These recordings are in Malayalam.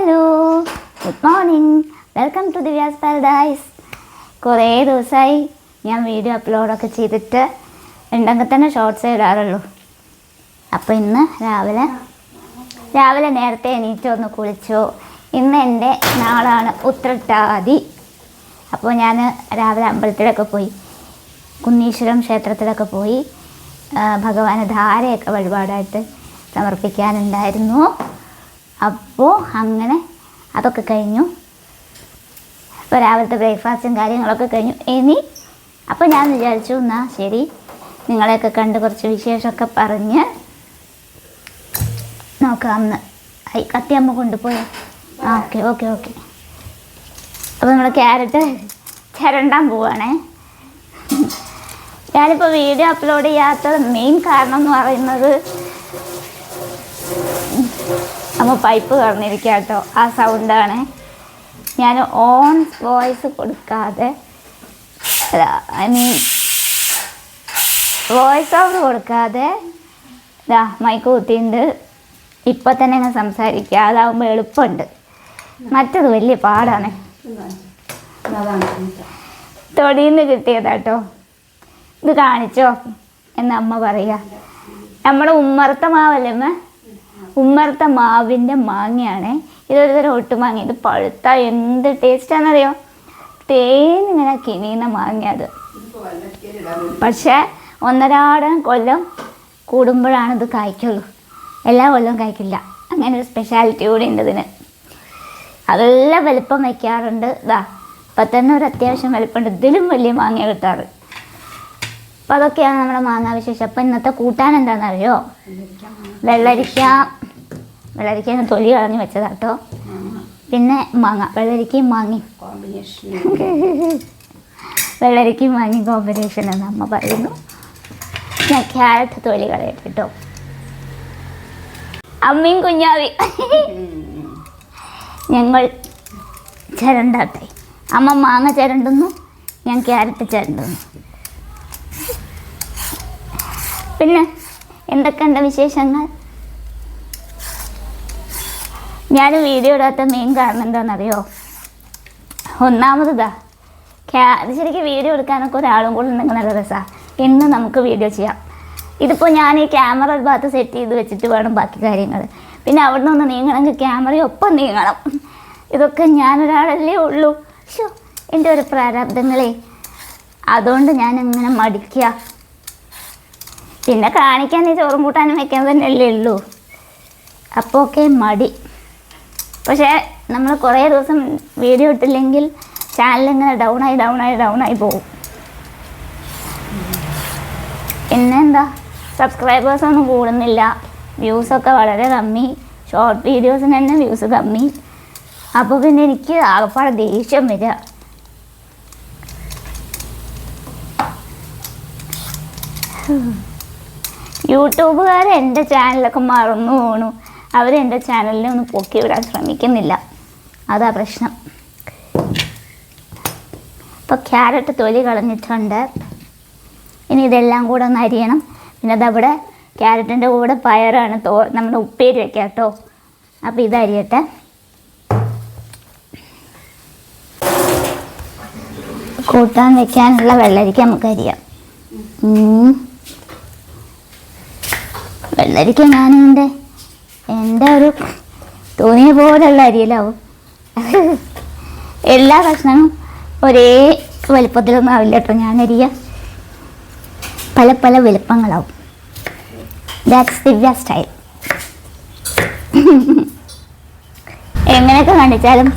Hello good morning. Welcome to Divya's paradise. കുറേ ദിവസമായി ഞാൻ വീഡിയോ അപ്ലോഡൊക്കെ ചെയ്തിട്ട് ഉണ്ടെങ്കിൽ തന്നെ ഷോർട്ട്സ് ഇടാറുള്ളൂ. അപ്പോൾ ഇന്ന് രാവിലെ രാവിലെ നേരത്തെ എണീറ്റോ ഒന്ന് കുളിച്ചു. ഇന്ന് എന്റെ നാളാണ് ഉത്രട്ടാതി. അപ്പോൾ ഞാൻ രാവിലെ അമ്പലത്തിലൊക്കെ പോയി കുന്നീശ്വരം ക്ഷേത്രത്തിലൊക്കെ പോയി ഭഗവാന് ധാരയൊക്കെ വഴിപാടായിട്ട് സമർപ്പിക്കാനുണ്ടായിരുന്നു. അപ്പോൾ അങ്ങനെ അതൊക്കെ കഴിഞ്ഞു. അപ്പോൾ രാവിലത്തെ ബ്രേക്ക്ഫാസ്റ്റും കാര്യങ്ങളൊക്കെ കഴിഞ്ഞു. ഇനി അപ്പോൾ ഞാൻ വിചാരിച്ചു എന്നാൽ ശരി. നിങ്ങളെയൊക്കെ കണ്ട് കുറച്ച് വിശേഷമൊക്കെ പറഞ്ഞ് നോക്കാമെന്ന് ഐ കത്തിയമ്മ കൊണ്ടുപോയോ? ആ ഓക്കെ ഓക്കെ ഓക്കെ. അപ്പോൾ നമ്മൾ ക്യാരറ്റ് ചിരണ്ടാൻ പോവാണേ. ഞാനിപ്പോൾ വീഡിയോ അപ്ലോഡ് ചെയ്യാത്ത മെയിൻ കാരണം എന്ന് പറയുന്നത് അപ്പോൾ പൈപ്പ് തുറന്നിരിക്കുക കേട്ടോ ആ സൗണ്ടാണ് ഞാൻ ഓൺ വോയിസ് കൊടുക്കാതെ ഐ മീൻ വോയിസ് ഓവർ കൊടുക്കാതെ ഇതാ മൈക്ക് കുത്തിയുണ്ട്. ഇപ്പം തന്നെ ഞാൻ സംസാരിക്കുക അതാവുമ്പോൾ എളുപ്പമുണ്ട്. മറ്റത് വലിയ പാടാണ്. തൊടിയിൽ കിട്ടിയതാട്ടോ ഇത് കാണിച്ചോ? എന്ന് അമ്മ പറയുക നമ്മുടെ ഉമ്മറത്ത മാവല്ലേ അമ്മ ഉമ്മറത്ത മാവിന്റെ മാങ്ങയാണ്. ഇതൊരു തരം ഒട്ടുമാങ്ങ ഇത് പഴുത്ത എന്ത് ടേസ്റ്റാണെന്നറിയോ തേനിങ്ങനെ കിണിയുന്ന മാങ്ങ അത്. പക്ഷേ ഒന്നരാടം കൊല്ലം കൂടുമ്പോഴാണ് ഇത് കായ്ക്കുള്ളൂ. എല്ലാ കൊല്ലവും കായ്ക്കില്ല. അങ്ങനെ ഒരു സ്പെഷ്യാലിറ്റി കൂടി ഉണ്ട് ഇതിന്. അതെല്ലാം വലിപ്പം വയ്ക്കാറുണ്ട്. ഇതാ ഇപ്പം തന്നെ ഒരു അത്യാവശ്യം വലിപ്പമുണ്ട്. ഇതിലും വലിയ മാങ്ങ കിട്ടാറ്. അപ്പം അതൊക്കെയാണ് നമ്മുടെ മാങ്ങാ വിശേഷം. അപ്പം ഇന്നത്തെ കൂട്ടാൻ എന്താണെന്നറിയോ? വെള്ളരിക്ക വെള്ളരിക്ക ഞാൻ തൊലി കളഞ്ഞ് വെച്ചതാട്ടോ. പിന്നെ മാങ്ങ. വെള്ളരിക്കയും മാങ്ങി. വെള്ളരിക്കയും മാങ്ങി കോമ്പിനേഷൻ എന്ന് അമ്മ പറയുന്നു. ഞാൻ ക്യാരറ്റ് തൊലി കളയട്ടെ കേട്ടോ അമ്മയും കുഞ്ഞാവി. ഞങ്ങൾ ചരണ്ടാട്ടെ. അമ്മ മാങ്ങ ചരണ്ടുന്നു ഞാൻ ക്യാരറ്റ് ചരണ്ടുന്നു. പിന്നെ എന്തൊക്കെയുണ്ട് വിശേഷങ്ങൾ? ഞാൻ വീഡിയോ ഇടാത്ത മെയിൻ കാരണം എന്താണെന്നറിയോ? ഒന്നാമതാ ശരിക്കും വീഡിയോ എടുക്കാനൊക്കെ ഒരാളും കൂടെ ഉണ്ടെങ്കിൽ നല്ല രസമാണ് ഇന്ന് നമുക്ക് വീഡിയോ ചെയ്യാം. ഇതിപ്പോൾ ഞാൻ ഈ ക്യാമറ ഒരു ഭാഗത്ത് സെറ്റ് ചെയ്ത് വെച്ചിട്ട് വേണം ബാക്കി കാര്യങ്ങൾ പിന്നെ അവിടെ നിന്ന് നീങ്ങണമെങ്കിൽ ക്യാമറയൊപ്പം നീങ്ങണം. ഇതൊക്കെ ഞാനൊരാളല്ലേ ഉള്ളൂ. ഷോ എന്റെ ഒരു പ്രാരാബ്ദങ്ങളെ. അതുകൊണ്ട് ഞാൻ ഇങ്ങനെ മടിക്കുക പിന്നെ കാണിക്കാൻ ഈ ചോറും കൂട്ടാനും വെക്കാൻ തന്നെയല്ലേ ഉള്ളൂ. അപ്പോൾ ഒക്കെ മടി. പക്ഷേ നമ്മൾ കുറേ ദിവസം വീഡിയോ ഇട്ടില്ലെങ്കിൽ ഡൗൺ ആയി ഡൗൺ ആയി പോകും. പിന്നെ എന്താ സബ്സ്ക്രൈബേഴ്സ് ഒന്നും കൂടുന്നില്ല. വ്യൂസൊക്കെ വളരെ കമ്മി. ഷോർട്ട് വീഡിയോസിന് തന്നെ വ്യൂസ് കമ്മി. അപ്പോൾ പിന്നെ എനിക്ക് ആകപ്പാടെ ദേഷ്യം വരിക യൂട്യൂബുകാർ എന്റെ ചാനലൊക്കെ മറന്നു പോണു. അവർ എന്റെ ചാനലിനെ ഒന്ന് പൊക്കി വിടാൻ ശ്രമിക്കുന്നില്ല. അതാ പ്രശ്നം. അപ്പോൾ ക്യാരറ്റ് തൊലി കളഞ്ഞിട്ടുണ്ട്. ഇനി ഇതെല്ലാം കൂടെ ഒന്ന് അരിയണം. പിന്നെ അതവിടെ ക്യാരറ്റിന്റെ കൂടെ പയറാണ് തോ നമ്മുടെ ഉപ്പേരി വയ്ക്കുക കേട്ടോ. അപ്പോൾ ഇത് അരിയട്ടെ. കൂട്ടാൻ വെക്കാനുള്ള വെള്ളരിക്ക നമുക്ക് അരിയാം. വെള്ളരിക്ക ഞാനെന്റെ എന്റെ ഒരു തോന്നിയ പോലെയുള്ള അരിയിലാവും. എല്ലാ കഷ്ണവും ഒരേ വലിപ്പത്തിലൊന്നും ആവില്ല കേട്ടോ ഞാൻ അരിയ. പല പല വലുപ്പങ്ങളാവും. ദാറ്റ്സ് ദിവ്യ സ്റ്റൈൽ എങ്ങനെയൊക്കെ കാണിച്ചാലും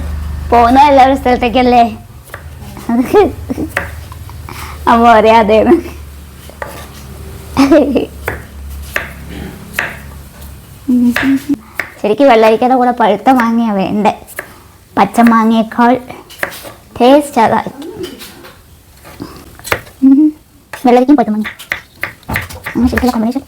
പോകുന്ന എല്ലാവരും സ്ഥലത്തേക്കല്ലേ? അമ്മ അറിയാതെയാണ് ശരിക്കും വെള്ളരിക്കയുടെ കൂടെ പഴുത്ത മാങ്ങയാണ് വേണ്ടേ? പച്ച മാങ്ങയേക്കാൾ ടേസ്റ്റ് അതായിരിക്കും. വെള്ളരിക്കും പഴുത്ത മാങ്ങ. അങ്ങനെ ശരിക്കുള്ള കോമ്പിനേഷൻ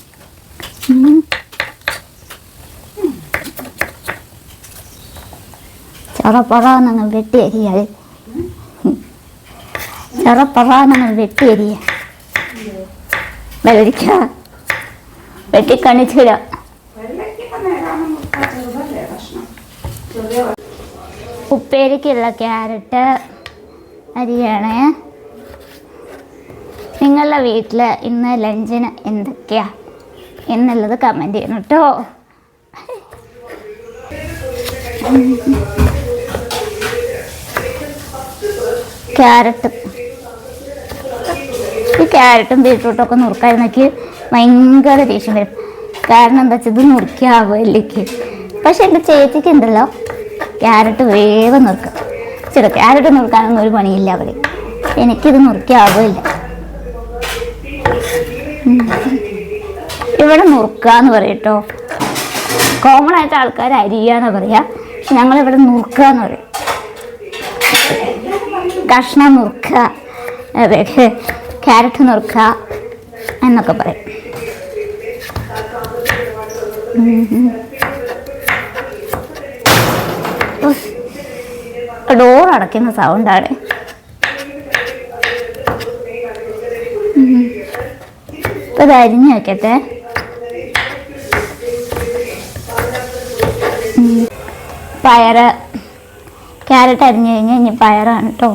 ചെറപ്പറ നിങ്ങൾ വെട്ടി അരിയാൽ ചെറപ്പറ നിങ്ങൾ വെട്ടി അരിയ വെള്ളരിക്ക വെട്ടി ഉപ്പേരിക്കുള്ള ക്യാരറ്റ് അരിയാണ്. നിങ്ങളുടെ വീട്ടിൽ ഇന്ന് ലഞ്ചിന് എന്തൊക്കെയാ? എന്നുള്ളത് കമന്റ് ചെയ്യണം കേട്ടോ. ക്യാരറ്റ്. ഈ ക്യാരറ്റും ബീട്രൂട്ടും ഒക്കെ നുറുക്കാൻ നുറുക്കായിരുന്നെങ്കിൽ ഭയങ്കര ദേഷ്യം വരും. കാരണം എന്താ വെച്ചാൽ ഇത് നുറുക്കിയാവുമല്ലേക്ക് പക്ഷെ എന്റെ ചേച്ചിക്ക് ഉണ്ടല്ലോ. ക്യാരറ്റ് വേഗം നുറുക്കുക ചില ക്യാരറ്റ് നുറുക്കാനൊന്നും ഒരു പണിയില്ല അവർ എനിക്കിത് നുറുക്കാവില്ല. ഇവിടെ നുറുക്കുക എന്ന് പറയട്ടോ. കോമൺ ആയിട്ട് ആൾക്കാർ അരിയാന്ന് പറയാ. പക്ഷെ ഞങ്ങളിവിടെ നുറുക്കുക എന്ന് പറയും. കഷ്ണം നുറുക്കുക. ക്യാരറ്റ് നുറുക്കുക എന്നൊക്കെ പറയും. ഡോർ അടയ്ക്കുന്ന സൗണ്ടാണ് ഇപ്പം അരിഞ്ഞ് വയ്ക്കട്ടെ പയർ ക്യാരറ്റ് അരിഞ്ഞു കഴിഞ്ഞാൽ ഇനി പയറാണ് കേട്ടോ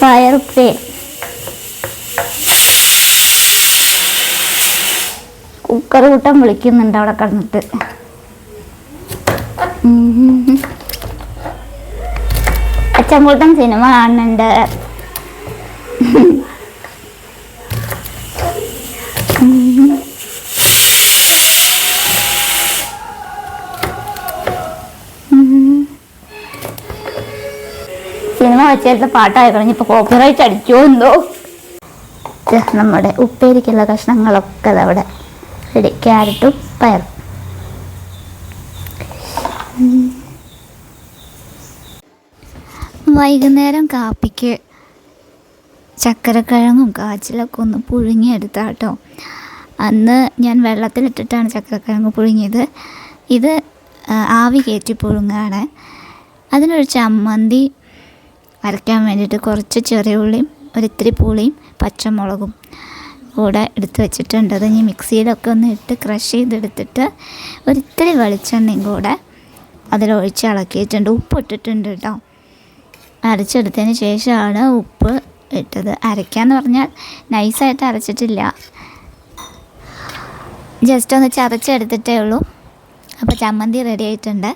പയറുപ്പേ കുക്കർ കൂട്ടം വിളിക്കുന്നുണ്ട് അവിടെ കിടന്നിട്ട്. ഉം. അച്ചൻകൂട്ടം സിനിമ കാണുന്നുണ്ട്. സിനിമ വെച്ചെടുത്ത പാട്ടായി ഇപ്പൊ കോപ്പിറൈറ്റ് അടിച്ചോ എന്തോ? നമ്മുടെ ഉപ്പേരിക്കുള്ള കഷ്ണങ്ങളൊക്കെ അതവിടെ റെഡി ക്യാരറ്റും പയറും. വൈകുന്നേരം കാപ്പിക്ക് ചക്കരക്കിഴങ്ങും കാച്ചിലൊക്കെ ഒന്ന് പുഴുങ്ങിയെടുത്താ കേട്ടോ അന്ന് ഞാൻ വെള്ളത്തിലിട്ടിട്ടാണ് ചക്കരക്കിഴങ്ങ് പുഴുങ്ങിയത്. ഇത് ആവി കയറ്റി പുഴുങ്ങാണ് അതിനൊരു ചമ്മന്തി അരയ്ക്കാൻ വേണ്ടിയിട്ട് കുറച്ച് ചെറിയ ഉള്ളിയും ഒരിത്തിരി പുളിയും പച്ചമുളകും കൂടെ എടുത്ത് വെച്ചിട്ടുണ്ട്. അത് ഇനി മിക്സിയിലൊക്കെ ഒന്ന് ഇട്ട് ക്രഷ് ചെയ്തെടുത്തിട്ട് ഒരിത്തിരി വെളിച്ചെണ്ണയും കൂടെ അതിലൊഴിച്ച് ഇളക്കിയിട്ടുണ്ട്. ഉപ്പ് ഇട്ടിട്ടുണ്ട് കേട്ടോ. അരച്ചെടുത്തതിന് ശേഷമാണ് ഉപ്പ് ഇട്ടത്. അരയ്ക്കാന്ന് പറഞ്ഞാൽ നൈസായിട്ട് അരച്ചിട്ടില്ല. ജസ്റ്റ് ഒന്ന് ചതച്ചെടുത്തിട്ടേ ഉള്ളൂ. അപ്പോൾ ചമ്മന്തി റെഡി ആയിട്ടുണ്ട്.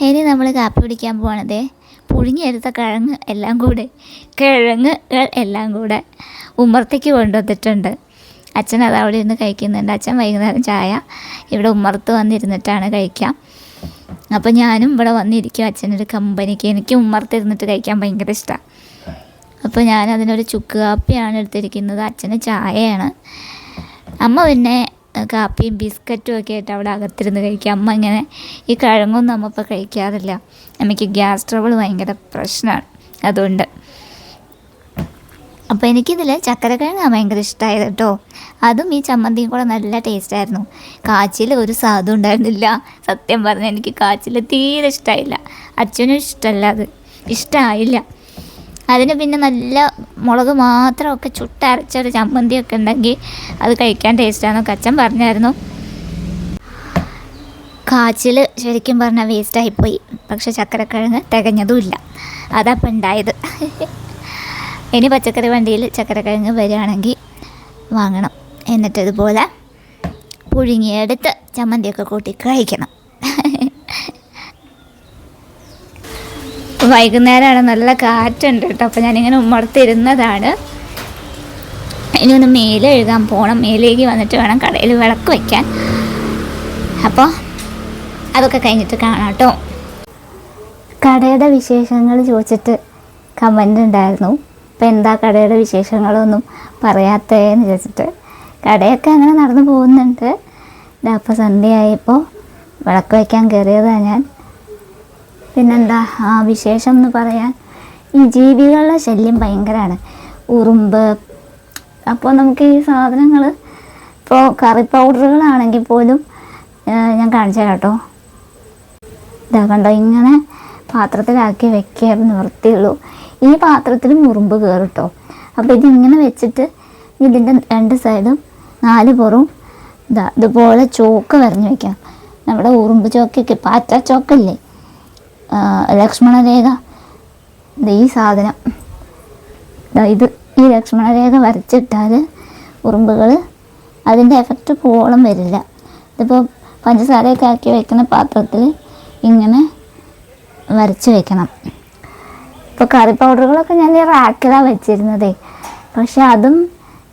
ഇനി നമ്മൾ കാപ്പി പിടിക്കാൻ പോകണതേ പുഴുങ്ങിയെടുത്ത കിഴങ്ങ് എല്ലാം കൂടെ കിഴങ്ങുകൾ എല്ലാം കൂടെ ഉമ്മർത്തേക്ക് കൊണ്ടുവന്നിട്ടുണ്ട്. അച്ഛൻ അത് അവിടെ ഇരുന്ന് കഴിക്കുന്നുണ്ട്. അച്ഛൻ വൈകുന്നേരം ചായ ഇവിടെ ഉമ്മർത്ത് വന്നിരുന്നിട്ടാണ് കഴിക്കാം. അപ്പോൾ ഞാനും ഇവിടെ വന്നിരിക്കും. അച്ഛനൊരു കമ്പനിക്ക് എനിക്ക് ഉമ്മർത്തിരുന്നിട്ട് കഴിക്കാൻ ഭയങ്കര ഇഷ്ടമാണ് അപ്പോൾ ഞാൻ അതിനൊരു ചുക്ക് കാപ്പിയാണ് എടുത്തിരിക്കുന്നത്. അച്ഛന് ചായയാണ്. അമ്മ പിന്നെ കാപ്പിയും ബിസ്ക്കറ്റും ഒക്കെ ആയിട്ട് അവിടെ അകത്തിരുന്ന് കഴിക്കുക അമ്മ ഇങ്ങനെ ഈ കിഴങ്ങൊന്നും അമ്മ ഇപ്പോൾ കഴിക്കാറില്ല. അമ്മയ്ക്ക് ഗ്യാസ് ട്രബിൾ ഭയങ്കര പ്രശ്നമാണ് അതുകൊണ്ട് അപ്പോൾ എനിക്കിതിൽ ചക്കരക്കിഴങ്ങാണ് ഭയങ്കര ഇഷ്ടമായത് കേട്ടോ അതും ഈ ചമ്മന്തിയും കൂടെ നല്ല ടേസ്റ്റായിരുന്നു കാച്ചിൽ ഒരു സാധു ഉണ്ടായിരുന്നില്ല. സത്യം പറഞ്ഞാൽ എനിക്ക് കാച്ചിൽ തീരെ ഇഷ്ടമായില്ല അച്ഛനും ഇഷ്ടമല്ല അത്. ഇഷ്ടമായില്ല അതിന് പിന്നെ നല്ല മുളക് മാത്രമൊക്കെ ചുട്ടരച്ചൊരു ചമ്മന്തിയൊക്കെ ഉണ്ടെങ്കിൽ അത് കഴിക്കാൻ ടേസ്റ്റാണെന്നൊക്കെ അച്ഛൻ പറഞ്ഞായിരുന്നു. കാച്ചിൽ ശരിക്കും പറഞ്ഞാൽ വേസ്റ്റായിപ്പോയി പക്ഷെ ചക്കരക്കിഴങ്ങ് തികഞ്ഞതുമില്ല അതപ്പം ഉണ്ടായത്. ഇനി പച്ചക്കറി വണ്ടിയിൽ ചക്കരക്കിഴങ്ങ് വരികയാണെങ്കിൽ വാങ്ങണം. എന്നിട്ടതുപോലെ പുഴുങ്ങിയെടുത്ത് ചമ്മന്തിയൊക്കെ കൂട്ടി കഴിക്കണം. വൈകുന്നേരമാണ് നല്ല കാറ്റുണ്ട് കേട്ടോ. അപ്പോൾ ഞാനിങ്ങനെ ഉമ്മർത്തിരുന്നതാണ്. ഇനി ഒന്ന് മേലെ എഴുതാൻ പോകണം മേലേക്ക് വന്നിട്ട് വേണം കടയിൽ വിളക്ക് വയ്ക്കാൻ. അപ്പോൾ അതൊക്കെ കഴിഞ്ഞിട്ട് കാണാം കേട്ടോ. കടയുടെ വിശേഷങ്ങൾ ചോദിച്ചിട്ട് കമന്റ് ഉണ്ടായിരുന്നു. അപ്പോൾ എന്താ കടയുടെ വിശേഷങ്ങളൊന്നും പറയാത്തേന്ന് വിചാരിച്ചിട്ട് കടയൊക്കെ അങ്ങനെ നടന്നു പോകുന്നുണ്ട്. അപ്പോൾ സന്ധ്യയായപ്പോൾ വിളക്ക് വയ്ക്കാൻ കയറിയതാണ് ഞാൻ. പിന്നെന്താ ആ വിശേഷം എന്ന് പറയാൻ. ഈ ജീവികളുടെ ശല്യം ഭയങ്കരമാണ് ഉറുമ്പ് അപ്പോൾ നമുക്ക് ഈ സാധനങ്ങൾ ഇപ്പോൾ കറി പൗഡറുകളാണെങ്കിൽ പോലും ഞാൻ കാണിച്ചു കേട്ടോ. ഇതാ കണ്ടോ ഇങ്ങനെ പാത്രത്തിലാക്കി വെക്കുക നിവർത്തിയുള്ളൂ ഈ പാത്രത്തിൽ മുറുമ്പ് കയറും കേട്ടോ അപ്പോൾ ഇതിങ്ങനെ വെച്ചിട്ട് ഇതിന്റെ രണ്ട് സൈഡും നാല് പുറവും ഇതാ ഇതുപോലെ ചോക്ക് വരഞ്ഞു വയ്ക്കാം നമ്മുടെ ഉറുമ്പ് ചോക്കൊക്കെ പാറ്റ ചോക്കല്ലേ? ലക്ഷ്മണരേഖ. ഈ സാധനം. ഇതാ ഈ ലക്ഷ്മണരേഖ വരച്ചിട്ടാൽ ഉറുമ്പുകൾ അതിന്റെ എഫക്റ്റ് പോളം വരില്ല. ഇതിപ്പോൾ പഞ്ചസാരയൊക്കെ ആക്കി വയ്ക്കുന്ന പാത്രത്തിൽ ഇങ്ങനെ വരച്ച് വെക്കണം. ഇപ്പോൾ കറി പൗഡറുകളൊക്കെ ഞാൻ ഈ റാക്കിലാണ് വെച്ചിരുന്നത്. പക്ഷെ അതും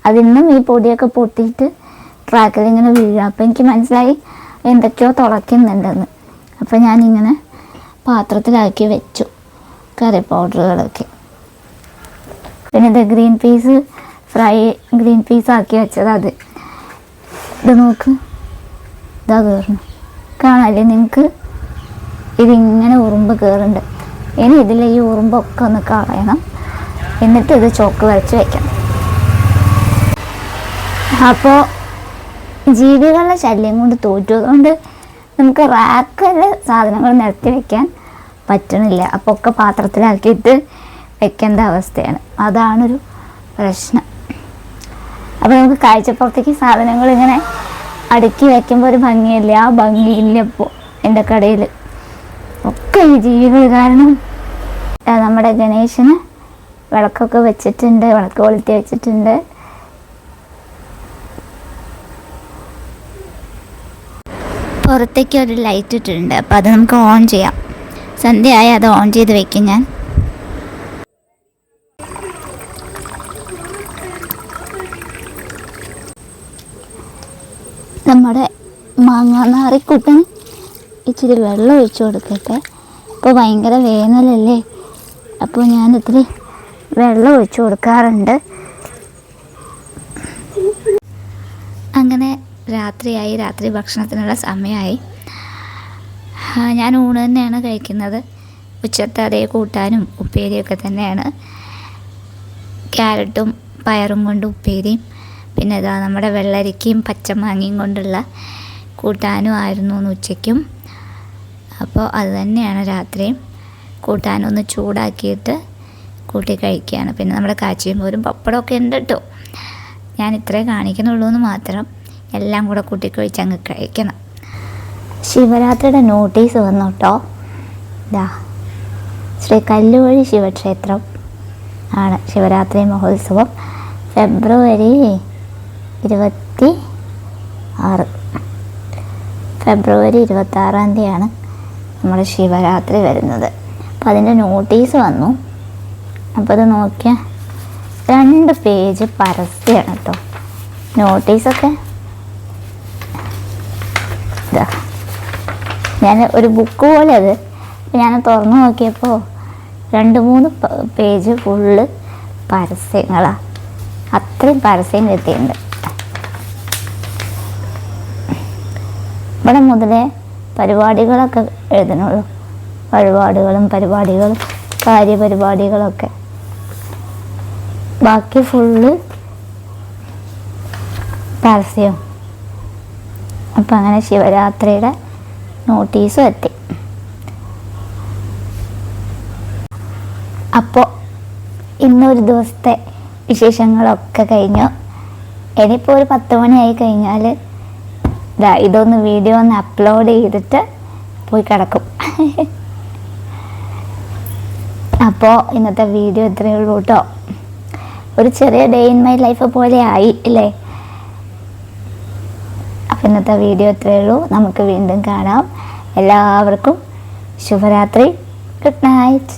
അതിന്നും ഈ പൊടിയൊക്കെ പൊട്ടിയിട്ട് ട്രാക്കിൽ ഇങ്ങനെ വീഴുക അപ്പോൾ എനിക്ക് മനസ്സിലായി എന്തൊക്കെയോ തുളയ്ക്കുന്നുണ്ടെന്ന്. അപ്പോൾ ഞാനിങ്ങനെ പാത്രത്തിലാക്കി വെച്ചു കറി പൗഡറുകളൊക്കെ പിന്നെ ഇത് green peas fry green peas ആക്കി വെച്ചത് അത്. ഇത് നോക്ക്. ഇതാ കയറുന്നു കാണാല്ലേ? നിങ്ങൾക്ക് ഇതിങ്ങനെ ഉറുമ്പ് കയറുന്നുണ്ട് ഇനി ഇതിൽ ഈ ഉറുമ്പൊക്കെ ഒന്ന് കളയണം. എന്നിട്ട് ഇത് ചോക്ക് വരച്ച് വയ്ക്കണം അപ്പോൾ ജീവികളുടെ ശല്യം കൊണ്ട് തോറ്റുകൊണ്ട് നമുക്ക് റാക്കിൽ സാധനങ്ങൾ നിരത്തി വെക്കാൻ പറ്റണില്ല. അപ്പോൾ ഒക്കെ പാത്രത്തിലാക്കിയിട്ട് വെക്കേണ്ട അവസ്ഥയാണ്. അതാണൊരു പ്രശ്നം. അപ്പോൾ നമുക്ക് കാഴ്ചപ്പുറത്തേക്ക് സാധനങ്ങൾ ഇങ്ങനെ അടുക്കി വയ്ക്കുമ്പോൾ ഒരു ഭംഗിയില്ല? ആ ഭംഗിയില്ല ഇപ്പോൾ എന്റെ കടയിൽ ഒക്കെ ഈ ജീവികൾ കാരണം നമ്മുടെ ഗണേശന് വിളക്കൊക്കെ വെച്ചിട്ടുണ്ട് വിളക്ക് കൊളുത്തി വെച്ചിട്ടുണ്ട്. പുറത്തേക്ക് ഒരു ലൈറ്റ് ഇട്ടിട്ടുണ്ട്. അപ്പോൾ അത് നമുക്ക് ഓൺ ചെയ്യാം. സന്ധ്യയായി അത് ഓൺ ചെയ്ത് വെക്കും ഞാൻ. നമ്മുടെ മാങ്ങാനാറിക്കുട്ടന് ഇച്ചിരി വെള്ളം ഒഴിച്ചു കൊടുക്കട്ടെ. ഇപ്പോൾ ഭയങ്കര വേനലല്ലേ? അപ്പോൾ ഇത്തിരി വെള്ളം ഒഴിച്ച് കൊടുക്കാറുണ്ട്. അങ്ങനെ രാത്രിയായി. രാത്രി ഭക്ഷണത്തിനുള്ള സമയമായി. ഞാൻ ഊണ് തന്നെയാണ് കഴിക്കുന്നത്. ഉച്ചത്തെ അതേ കൂട്ടാനും ഉപ്പേരിയൊക്കെ തന്നെയാണ്. ക്യാരറ്റും പയറും കൊണ്ട് ഉപ്പേരിയും. പിന്നെ ഇതാ നമ്മുടെ വെള്ളരിക്കയും പച്ചമാങ്ങയും കൊണ്ടുള്ള കൂട്ടാനും ആയിരുന്നു ഉച്ചയ്ക്കും. അപ്പോൾ അത് തന്നെയാണ് രാത്രിയും. കൂട്ടാനൊന്ന് ചൂടാക്കിയിട്ട് കൂട്ടി കഴിക്കുകയാണ്. പിന്നെ നമ്മുടെ കാച്ചിയും പോരും പപ്പടമൊക്കെ ഉണ്ട് കേട്ടോ. ഞാൻ ഇത്രേ കാണിക്കുന്നുള്ളൂ എന്ന് മാത്രം എല്ലാം കൂടെ കൂട്ടി കഴിച്ച് അങ്ങ് കഴിക്കണം. ശിവരാത്രിയുടെ നോട്ടീസ് വന്നു കേട്ടോ. ഇതാ ശ്രീ കല്ലുവഴി ശിവക്ഷേത്രം ആണ് ശിവരാത്രി മഹോത്സവം. ഫെബ്രുവരി ഇരുപത്തി ആറ് ഫെബ്രുവരി ഇരുപത്താറാം തീയതിയാണ് നമ്മുടെ ശിവരാത്രി വരുന്നത്. അപ്പോൾ അതിന്റെ നോട്ടീസ് വന്നു. അപ്പോൾ അത് നോക്കിയാൽ രണ്ട് പേജ് പരസ്യമാണ് കേട്ടോ നോട്ടീസൊക്കെ ഞാൻ ഒരു ബുക്ക് പോലെ അത് ഞാൻ തുറന്നു നോക്കിയപ്പോൾ രണ്ട് മൂന്ന് പേജ് ഫുള്ള് പരസ്യങ്ങളാണ് അത്രയും പരസ്യം കിട്ടിയിട്ടുണ്ട്. ഇവിടെ മുതലേ പരിപാടികളൊക്കെ എഴുതണുള്ളൂ. വഴിപാടുകളും പരിപാടികളും കാര്യപരിപാടികളൊക്കെ. ബാക്കി ഫുള്ള് പരസ്യം. അപ്പം അങ്ങനെ ശിവരാത്രിയുടെ നോട്ടീസും എത്തി. അപ്പോൾ ഇന്നൊരു ദിവസത്തെ വിശേഷങ്ങളൊക്കെ കഴിഞ്ഞു. ഇനിയിപ്പോൾ ഒരു പത്ത് മണിയായി കഴിഞ്ഞാൽ ഇതൊന്ന് വീഡിയോ ഒന്ന് അപ്ലോഡ് ചെയ്തിട്ട് പോയി കിടക്കും. അപ്പോൾ ഇന്നത്തെ വീഡിയോ ഇത്രയേ ഉള്ളൂ കേട്ടോ ഒരു ചെറിയ ഡേ ഇൻ മൈ ലൈഫ് പോലെ ആയി അല്ലേ? അപ്പം ഇന്നത്തെ വീഡിയോ ഇത്രയേ ഉള്ളൂ. നമുക്ക് വീണ്ടും കാണാം. എല്ലാവർക്കും ശുഭരാത്രി. Good night